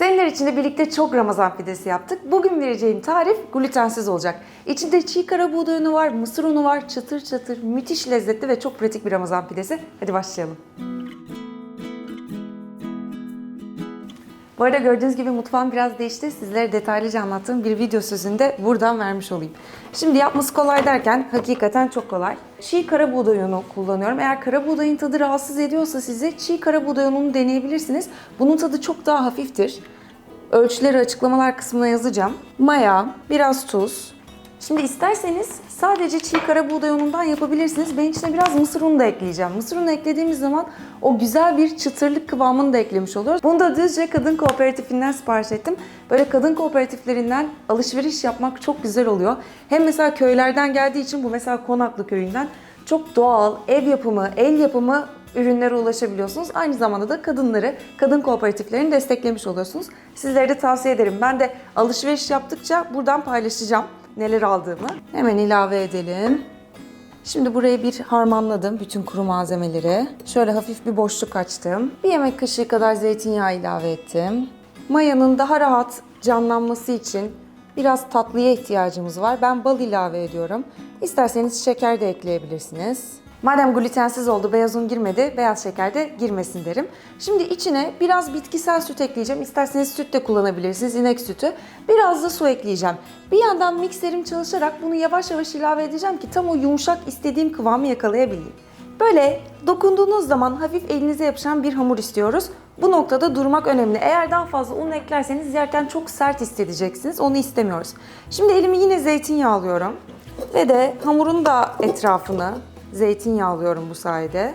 Seneler içinde birlikte çok Ramazan pidesi yaptık. Bugün vereceğim tarif glutensiz olacak. İçinde çiğ kara buğday unu var, mısır unu var, çatır çatır, müthiş lezzetli ve çok pratik bir Ramazan pidesi. Hadi başlayalım. Bu arada gördüğünüz gibi mutfağım biraz değişti. Sizlere detaylıca anlattığım bir video sözünde buradan vermiş olayım. Şimdi yapması kolay derken hakikaten çok kolay. Çiğ kara buğday unu kullanıyorum. Eğer kara buğdayın tadı rahatsız ediyorsa sizi çiğ kara buğday ununu deneyebilirsiniz. Bunun tadı çok daha hafiftir. Ölçüleri açıklamalar kısmına yazacağım. Maya, biraz tuz, Şimdi isterseniz sadece çiğ kara buğday unundan yapabilirsiniz. Ben içine biraz mısır unu da ekleyeceğim. Mısır unu eklediğimiz zaman o güzel bir çıtırlık kıvamını da eklemiş oluyoruz. Bunu da Düzce Kadın Kooperatifinden sipariş ettim. Böyle kadın kooperatiflerinden alışveriş yapmak çok güzel oluyor. Hem mesela köylerden geldiği için bu mesela Konaklı köyünden çok doğal, ev yapımı, el yapımı ürünlere ulaşabiliyorsunuz. Aynı zamanda da kadınları, kadın kooperatiflerini desteklemiş oluyorsunuz. Sizlere de tavsiye ederim. Ben de alışveriş yaptıkça buradan paylaşacağım neler aldığımı. Hemen ilave edelim. Şimdi burayı bir harmanladım bütün kuru malzemeleri. Şöyle hafif bir boşluk açtım. Bir yemek kaşığı kadar zeytinyağı ilave ettim. Mayanın daha rahat canlanması için biraz tatlıya ihtiyacımız var. Ben bal ilave ediyorum. İsterseniz şeker de ekleyebilirsiniz. Madem glutensiz oldu, beyaz un girmedi, beyaz şeker de girmesin derim. Şimdi içine biraz bitkisel süt ekleyeceğim. İsterseniz süt de kullanabilirsiniz, inek sütü. Biraz da su ekleyeceğim. Bir yandan mikserim çalışarak bunu yavaş yavaş ilave edeceğim ki tam o yumuşak istediğim kıvamı yakalayabileyim. Böyle dokunduğunuz zaman hafif elinize yapışan bir hamur istiyoruz. Bu noktada durmak önemli. Eğer daha fazla un eklerseniz yerken çok sert hissedeceksiniz. Onu istemiyoruz. Şimdi elimi yine zeytinyağı alıyorum. Ve de hamurun da etrafını zeytinyağlıyorum bu sayede.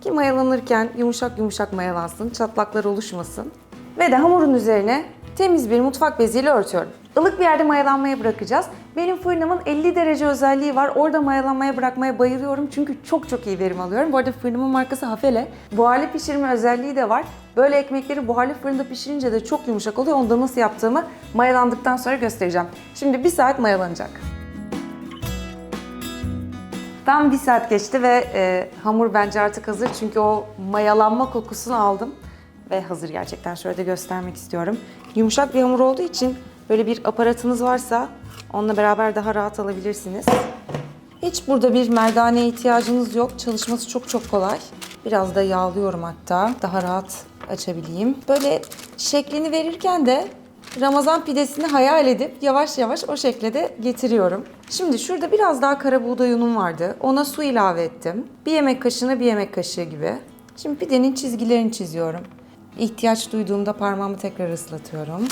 Ki mayalanırken yumuşak yumuşak mayalansın, çatlaklar oluşmasın. Ve de hamurun üzerine temiz bir mutfak beziyle örtüyorum. Ilık bir yerde mayalanmaya bırakacağız. Benim fırınımın 50 derece özelliği var. Orada mayalanmaya bırakmaya bayılıyorum çünkü çok çok iyi verim alıyorum. Bu arada fırınımın markası Hafele. Buharlı pişirme özelliği de var. Böyle ekmekleri buharlı fırında pişirince de çok yumuşak oluyor. Onu da nasıl yaptığımı mayalandıktan sonra göstereceğim. Şimdi bir saat mayalanacak. Tam bir saat geçti ve e, hamur bence artık hazır çünkü o mayalanma kokusunu aldım ve hazır gerçekten. Şöyle de göstermek istiyorum. Yumuşak bir hamur olduğu için böyle bir aparatınız varsa onunla beraber daha rahat alabilirsiniz. Hiç burada bir merdaneye ihtiyacınız yok. Çalışması çok çok kolay. Biraz da yağlıyorum hatta. Daha rahat açabileyim. Böyle şeklini verirken de Ramazan pidesini hayal edip yavaş yavaş o şekle de getiriyorum. Şimdi şurada biraz daha kara buğday unum vardı. Ona su ilave ettim. Bir yemek kaşığına bir yemek kaşığı gibi. Şimdi pidenin çizgilerini çiziyorum. İhtiyaç duyduğumda parmağımı tekrar ıslatıyorum.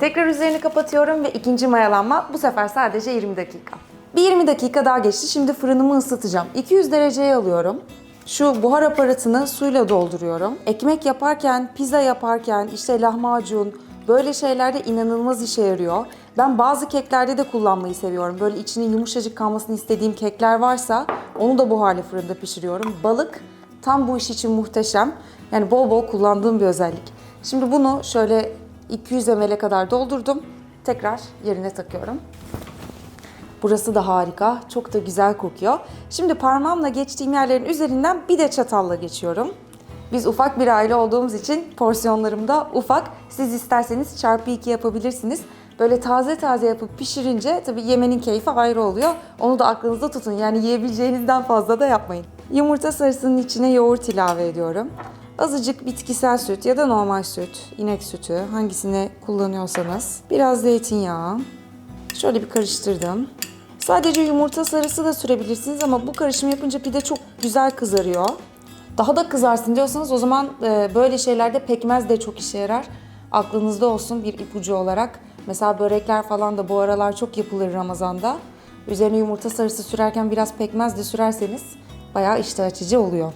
Tekrar üzerini kapatıyorum ve ikinci mayalanma bu sefer sadece 20 dakika. Bir 20 dakika daha geçti. Şimdi fırınımı ısıtacağım. 200 dereceye alıyorum. Şu buhar aparatını suyla dolduruyorum. Ekmek yaparken, pizza yaparken, işte lahmacun, böyle şeylerde inanılmaz işe yarıyor. Ben bazı keklerde de kullanmayı seviyorum. Böyle içinin yumuşacık kalmasını istediğim kekler varsa onu da buharlı fırında pişiriyorum. Balık tam bu iş için muhteşem. Yani bol bol kullandığım bir özellik. Şimdi bunu şöyle 200 ml'e kadar doldurdum. Tekrar yerine takıyorum. Burası da harika. Çok da güzel kokuyor. Şimdi parmağımla geçtiğim yerlerin üzerinden bir de çatalla geçiyorum. Biz ufak bir aile olduğumuz için porsiyonlarım da ufak. Siz isterseniz çarpı iki yapabilirsiniz. Böyle taze taze yapıp pişirince tabii yemenin keyfi ayrı oluyor. Onu da aklınızda tutun. Yani yiyebileceğinizden fazla da yapmayın. Yumurta sarısının içine yoğurt ilave ediyorum. Azıcık bitkisel süt ya da normal süt, inek sütü hangisini kullanıyorsanız. Biraz zeytinyağı. Şöyle bir karıştırdım. Sadece yumurta sarısı da sürebilirsiniz ama bu karışım yapınca pide çok güzel kızarıyor. Daha da kızarsın diyorsanız o zaman e, böyle şeylerde pekmez de çok işe yarar. Aklınızda olsun bir ipucu olarak. Mesela börekler falan da bu aralar çok yapılır Ramazan'da. Üzerine yumurta sarısı sürerken biraz pekmez de sürerseniz bayağı iştah açıcı oluyor.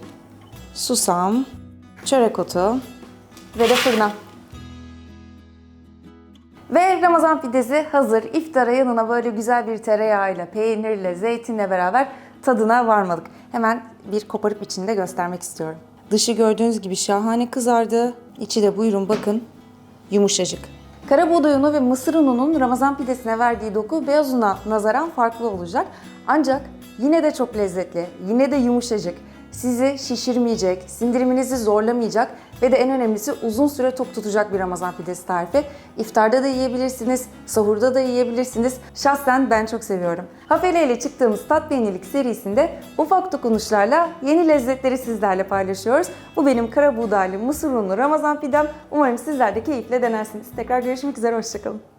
Susam, çörek otu ve de fırına. Ramazan pidesi hazır. İftara yanına böyle güzel bir tereyağıyla, peynirle, zeytinle beraber tadına varmadık. Hemen bir koparıp içinde göstermek istiyorum. Dışı gördüğünüz gibi şahane kızardı. İçi de buyurun bakın yumuşacık. Kara buğday unu ve mısır ununun Ramazan pidesine verdiği doku beyaz una nazaran farklı olacak. Ancak yine de çok lezzetli, yine de yumuşacık. sizi şişirmeyecek, sindiriminizi zorlamayacak ve de en önemlisi uzun süre tok tutacak bir Ramazan pidesi tarifi. İftarda da yiyebilirsiniz, sahurda da yiyebilirsiniz. Şahsen ben çok seviyorum. Hafele ile çıktığımız Tat Yenilik serisinde ufak dokunuşlarla yeni lezzetleri sizlerle paylaşıyoruz. Bu benim kara buğdaylı, mısır unlu Ramazan pidem. Umarım sizler de keyifle denersiniz. Tekrar görüşmek üzere, hoşçakalın.